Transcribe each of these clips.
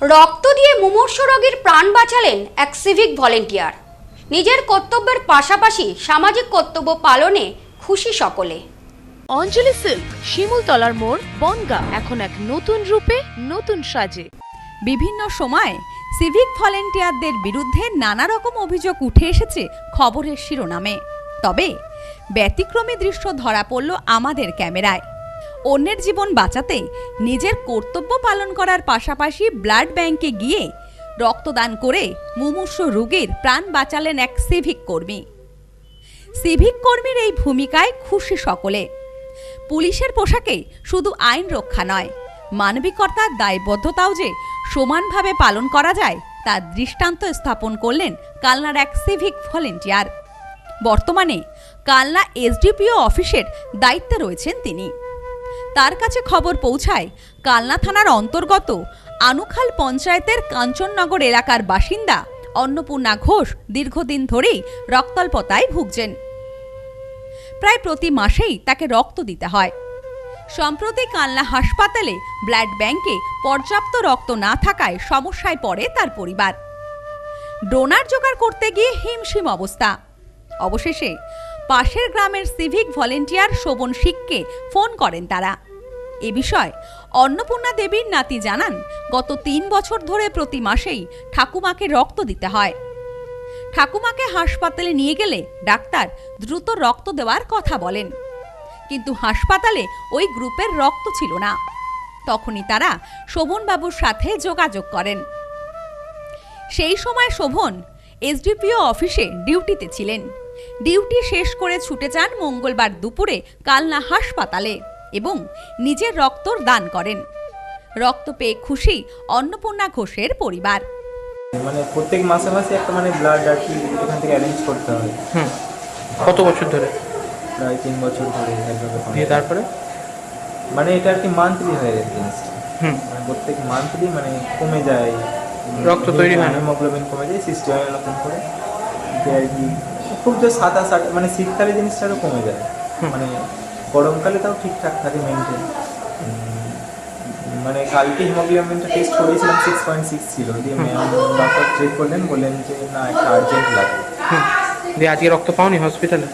রক্ত দিয়ে মুমূর্ষ রোগীর প্রাণ বাঁচালেন এক সিভিক ভলেন্টিয়ার নিজের কর্তব্যের পাশাপাশি সামাজিক কর্তব্য পালনে খুশি সকলে। অঞ্জলি সিল্ক, শিমুলতলার মোড়, বনগা, এখন এক নতুন রূপে, নতুন সাজে। বিভিন্ন সময় সিভিক ভলেন্টিয়ারদের বিরুদ্ধে নানা রকম অভিযোগ উঠে এসেছে খবরের শিরোনামে। তবে ব্যতিক্রমী দৃশ্য ধরা পড়ল আমাদের ক্যামেরায়। অন্যের জীবন বাঁচাতে নিজের কর্তব্য পালন করার পাশাপাশি ব্লাড ব্যাংকে গিয়ে রক্তদান করে মুমূর্ষ রোগীর প্রাণ বাঁচালেন এক সিভিক কর্মী। সিভিক কর্মীর এই ভূমিকায় খুশি সকলে। পুলিশের পোশাকে শুধু আইন রক্ষা নয় মানবিকতার দায়বদ্ধতাও যে সমানভাবে পালন করা যায় তার দৃষ্টান্ত স্থাপন করলেন কালনার এক সিভিক ভলেন্টিয়ার। বর্তমানে কালনা এসডিপিও অফিসের দায়িত্বে রয়েছেন তিনি। তার কাছে খবর পৌঁছায় কালনা থানার অন্তর্গত আনুখাল পঞ্চায়েতের কাঞ্চননগর এলাকার বাসিন্দা অন্নপূর্ণা ঘোষ দীর্ঘদিন ধরেই রক্তাল্পতায় ভুগছেন। প্রায় প্রতি মাসেই তাকে রক্ত দিতে হয়। সম্প্রতি কালনা হাসপাতালে ব্লাড ব্যাংকে পর্যাপ্ত রক্ত না থাকায় সমস্যায় পড়ে তার পরিবার। ডোনার জোগাড় করতে গিয়ে হিমশিম অবস্থা। অবশেষে পাশের গ্রামের সিভিক ভলেন্টিয়ার শোভন শিককে ফোন করেন তারা। এ বিষয়ে অন্নপূর্ণা দেবীর নাতি জানান, গত তিন বছর ধরে প্রতি মাসেই ঠাকুমাকে রক্ত দিতে হয়। ঠাকুমাকে হাসপাতালে নিয়ে গেলে ডাক্তার দ্রুত রক্ত দেওয়ার কথা বলেন। কিন্তু হাসপাতালে ওই গ্রুপের রক্ত ছিল না। তখনই তারা শোভনবাবুর সাথে যোগাযোগ করেন। সেই সময় শোভন এসডিপিও অফিসে ডিউটিতে ছিলেন। ডিউটি শেষ করে ছুটে যান মঙ্গলবার দুপুরে কালনা হাসপাতালে এবং নিজের রক্তর দান করেন। রক্ত পেয়ে খুশি অন্নপূর্ণা ঘোষের পরিবার। মানে প্রত্যেক মাসে মাসে একটা মানে ব্লাড আর কি এখান থেকে অ্যারেঞ্জ করতে হয়। হুম। কত বছর ধরে? প্রায় তিন বছর ধরে। দিয়ে তারপরে? মানে এটা আর কি মান্থলি হয়ে গেছে মানে প্রত্যেক মান্থলি মানে কমে যায়। রক্ত তৈরি হয় না? হিমোগ্লোবিন কমে যায় সিস্টেম এরকম করে। যে আর কি খুব যে সাতাশ আট মানে শীতকালে জিনিসটা আরও কমে যায়। মানে গরমকালে তাও ঠিকঠাক থাকে মেনটেন মানে কালকে হিমোগ্লোবিনটা টেস্ট করেছিলাম সিক্স পয়েন্ট সিক্স ছিল। দিয়ে ম্যাম ডক্টর চেক করলেন বললেন যে না একটা আর্জেন্ট লাগবে হুম। দিয়ে আজকে রক্ত পাওনি হসপিটালে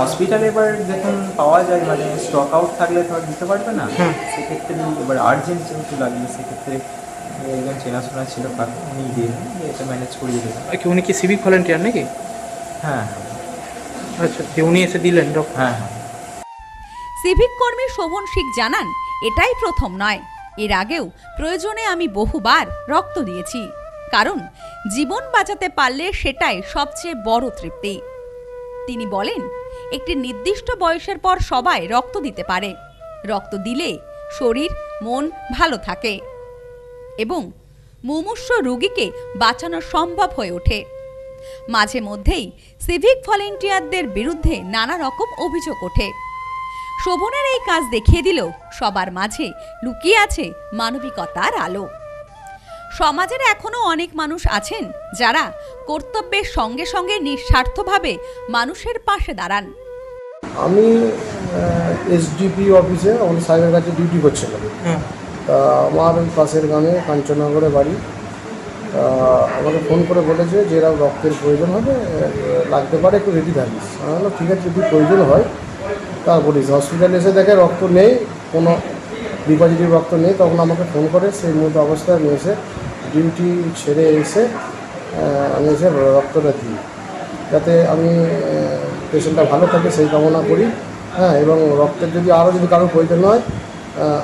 হসপিটালে এবার যখন পাওয়া যায় মানে স্টক আউট থাকলে তো আর দিতে পারবে না। সেক্ষেত্রে এবার আর্জেন্ট যেহেতু লাগবে সেক্ষেত্রে একজন চেনাশোনা ছিল উনি দিয়ে এটা ম্যানেজ করিয়ে দেবেন কি উনি কি সিভিক ভলেন্টিয়ার নাকি? হ্যাঁ আচ্ছা দিয়ে উনি এসে দিলেন রক্ত হ্যাঁ হ্যাঁ। সিভিক কর্মী শোভন শিখ জানান এটাই প্রথম নয়। এর আগেও প্রয়োজনে আমি বহুবার রক্ত দিয়েছি। কারণ জীবন বাঁচাতে পারলে সেটাই সবচেয়ে বড় তৃপ্তি। তিনি বলেন একটি নির্দিষ্ট বয়সের পর সবাই রক্ত দিতে পারে। রক্ত দিলে শরীর মন ভালো থাকে। এবং মুমূর্ষ রোগীকে বাঁচানো সম্ভব হয়ে ওঠে। মাঝে মধ্যেই সিভিক ভলেন্টিয়ারদের বিরুদ্ধে নানা রকম অভিযোগ ওঠে। শোভনের এই কাজ দেখিয়ে দিল সবার মাঝে লুকিয়ে আছে মানবিকতার আলো। সমাজের এখনও অনেক মানুষ আছেন যারা কর্তব্যের সঙ্গে সঙ্গে নিঃস্বার্থভাবে মানুষের পাশে দাঁড়ান। আমি এসডিপি অফিসে আমার সাহেবের কাছে ডিউটি করছিলাম। হুম তা আমার পাশের গ্রামে কাঞ্চননগরে বাড়ি। তা আমাকে ফোন করে বলেছে যে এরকম রক্তের প্রয়োজন হবে, লাগতে পারে, একটু রেডি থাকিস। আমি বললাম, ঠিক আছে, যদি প্রয়োজন হয়, তা বলিস। হসপিটালে এসে দেখে রক্ত নেই, কোনো বি পজিটিভ রক্ত নেই, তখন আমাকে ফোন করে, সেই মধ্যে অবস্থায় আমি এসে ডিউটি ছেড়ে এসে আমি এসে রক্তটা দিই। যাতে আমি পেশেন্টটা ভালো থাকে, সেই কামনা করি। হ্যাঁ এবং রক্তের যদি আরও যদি কারোর প্রয়োজন হয়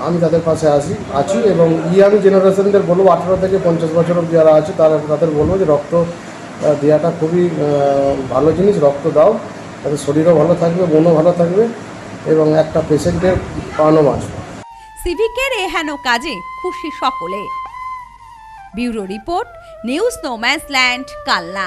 আমি তাদের পাশে আসি আছি এবং ইয়াং জেনারেশনদের বলব, আঠেরো থেকে পঞ্চাশ বছর অব্দি যারা আছে, তারা তাদের বলব যে রক্ত দেওয়াটা খুবই ভালো জিনিস, রক্ত দাও। তাদের শরীরও ভালো থাকবে, মনও ভালো থাকবে এবং একটা পেশেন্টের প্রাণও বাঁচবে। সিভিকের এহেন কাজে খুশি সকলে। Bureau report, news no man's land Kalna.